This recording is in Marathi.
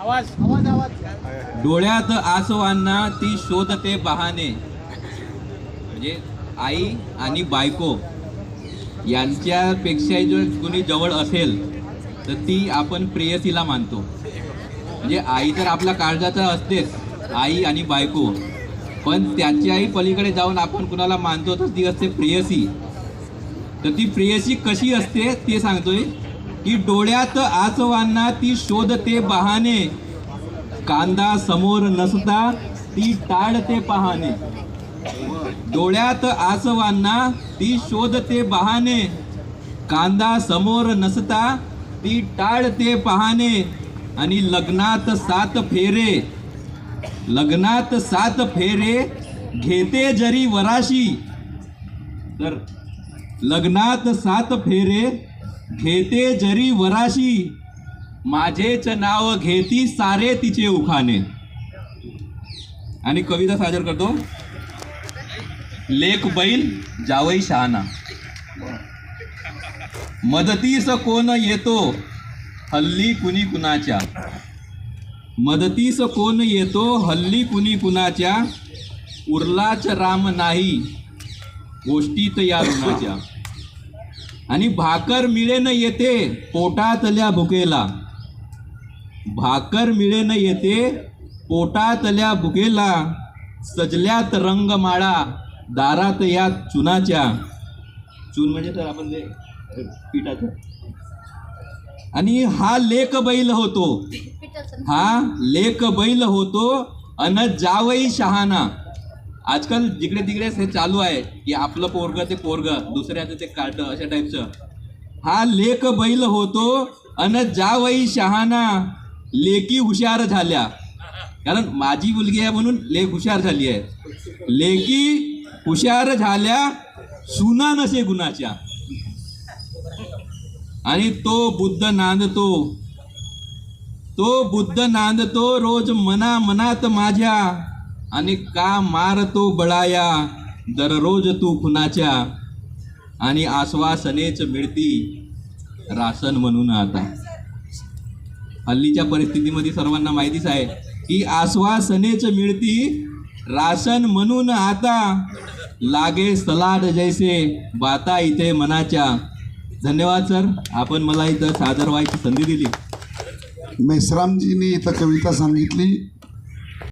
आवाज आवाज आवाज. डोळ्यात आसवांना ती शोधते बहाने म्हणजे आई आणि बायको यांच्यापेक्षा जर कोणी जवळ असेल तर ती आपण प्रेयसीला मानतो. म्हणजे आई तर आपल्या काळजाचा असतेच आई आणि बायको. पण त्याच्याही पलीकडे जाऊन आपण कुणाला मानतो तर ती असते प्रेयसी. तर ती प्रेयसी कशी असते ते सांगतोय. की डोळ्यात आसवांना ती शोधते बहाने कांदा समोर नसता ती टाळते पहाने डोळ्यात आसवांना ती शोधते बहाने कांदा समोर नसता ती टाळते पहाने आणि लग्नात सात फेरे. लग्नात सात फेरे घेते जरी वराशी. तर लग्नात सात फेरे घेते जरी वराशी माझेच नाव घेती सारे तिचे उखाने आणि कविता सादर करतो. लेख बैल जावई शहाणा. मदतीस कोण येतो? हल्ली कुणी कुणाच्या? मदतीस कोण येतो? हल्ली कुणी कुणाच्या? उरलाच राम नाही. गोष्टीत या रुणाच्या आणि भाकर मिळेन येते पोटातल्या भुकेला. भाकर मिळेन येते पोटातल्या भुकेला. सजल्यात रंगमाळा दारात या चुनाच्या. चून म्हणजे तर आपण ते पिठाचं. आणि हा लेख बैल होतो. हा लेख बैल होतो अन जावई शहाणा. आजकाल जिकडे तिकडेच हे चालू आहे की आपलं पोरग ते पोरग दुसऱ्याचं ते काट अशा टाईपचं हा लेख बैल होतो अन जावई शहाणा लेकी हुशार झाल्या. कारण माझी मुलगी आहे म्हणून लेख हुशार झाली आहे. लेकी हुशार झाल्या सुना नसे गुणाच्या. आणि तो बुद्ध नांदतो. तो बुद्ध नांदतो रोज मना मनात माझ्या. आणि का मारतो बळाया? दररोज तू खुनाच्या. आणि आश्वासनेच मिळती रासन म्हणून आता. हल्लीच्या परिस्थितीमध्ये सर्वांना माहितीच आहे की आश्वासनेच मिळती रासन म्हणून आता. लागे सलाड जैसे बाता इथे मनाच्या. धन्यवाद सर. आपण मला इथं सादर व्हायची संधी दिली. मेसरामजीने इथं कविता सांगितली.